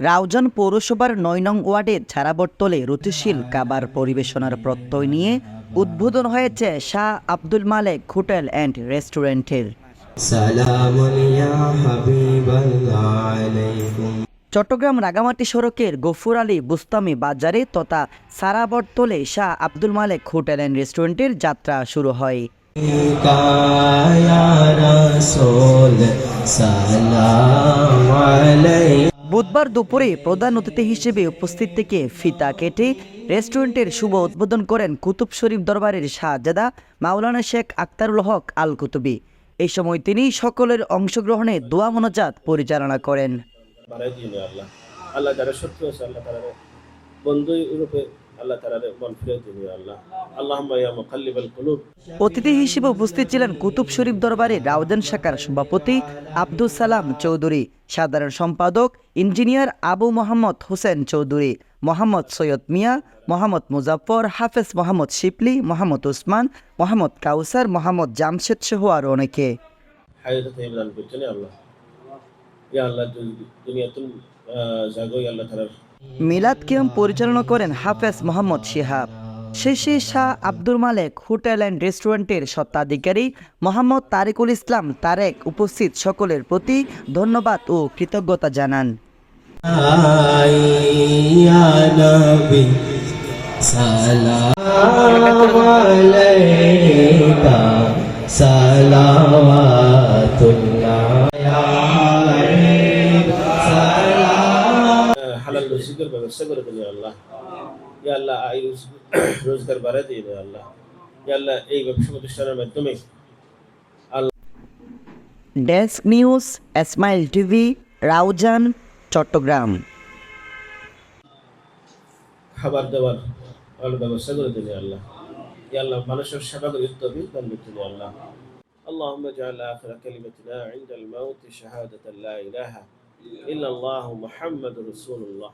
রাউজান পৌরসভার নয় নং ওয়ার্ডে ছাড়াবটতলে রুচিশীল কাবার পরিবেশনার প্রত্যয় নিয়ে উদ্বোধন হয়েছে শাহ আব্দুল মালেক হোটেল অ্যান্ড রেস্টুরেন্টের। চট্টগ্রাম রাগামাটি সড়কের গফুর আলী বুস্তামি বাজারে তথা সারাবটতলে শাহ আব্দুল মালেক হোটেল অ্যান্ড রেস্টুরেন্টের যাত্রা শুরু হয়। সালাম বুধবার দুপুরে প্রধান অতিথি হিসেবে উপস্থিত থেকে ফিতা কেটে রেস্টুরেন্টের শুভ উদ্বোধন করেন কুতুব শরীফ দরবারের শাহজাদা মাওলানা শেখ আক্তারুল হক আল কুতুবি এই সময় তিনি সকলের অংশগ্রহণে দোয়া মনোজাত পরিচালনা করেন। আল্লাহ। যারা আছে, আল্লাহ বন্ধু রূপে আল্লাহ তারা ফিরে আল্লাহ। আল্লাহ ইয়া মুকাল্লিবাল কুলুব। অতিথি হিসেবে উপস্থিত ছিলেন কুতুব শরীফ দরবারে রাউজান শাখার সভাপতি আব্দুল সালাম চৌধুরী সাধারণ সম্পাদক ইঞ্জিনিয়ার আবু মোহাম্মদ হোসেন চৌধুরী মোহাম্মদ সৈয়দ মিয়া মোহাম্মদ মুজাফর হাফেজ মোহাম্মদ শিপলি মোহাম্মদ উসমান মোহাম্মদ কাউসার মোহাম্মদ জামশেদ সহ আরও অনেকে। আল্লাহ। ইয়া আল্লাহ দুনিয়াতুল জাগো আল্লাহ তারা মিলাদ কিয়ম পরিচালনা করেন হাফেজ মোহাম্মদ শিহাব। শেষে শাহ আব্দুল মালেক হোটেল অ্যান্ড রেস্টুরেন্টের স্বত্বাধিকারী মোহাম্মদ তারেকুল ইসলাম তারেক উপস্থিত সকলের প্রতি ধন্যবাদ ও কৃতজ্ঞতা জানান। يا রুজিকের ব্যবস্থা করে দিন আল্লাহ ইয়া আল্লাহ আয় রোজগার বাড়াই দিন আল্লাহ ইয়া আল্লাহ এই ব্যবসা প্রতিষ্ঠানের মাধ্যমে desk news Ismail TV Raozan Chittagong খাবার দাবার ভালো ব্যবস্থা করে দিন আল্লাহ ইয়া আল্লাহ মানুষের সেবা করে তবিল দান করতেন আল্লাহ اللهم اجعل آخر كلمتنا عند الموت شهادة لا إله إلا الله محمد رسول الله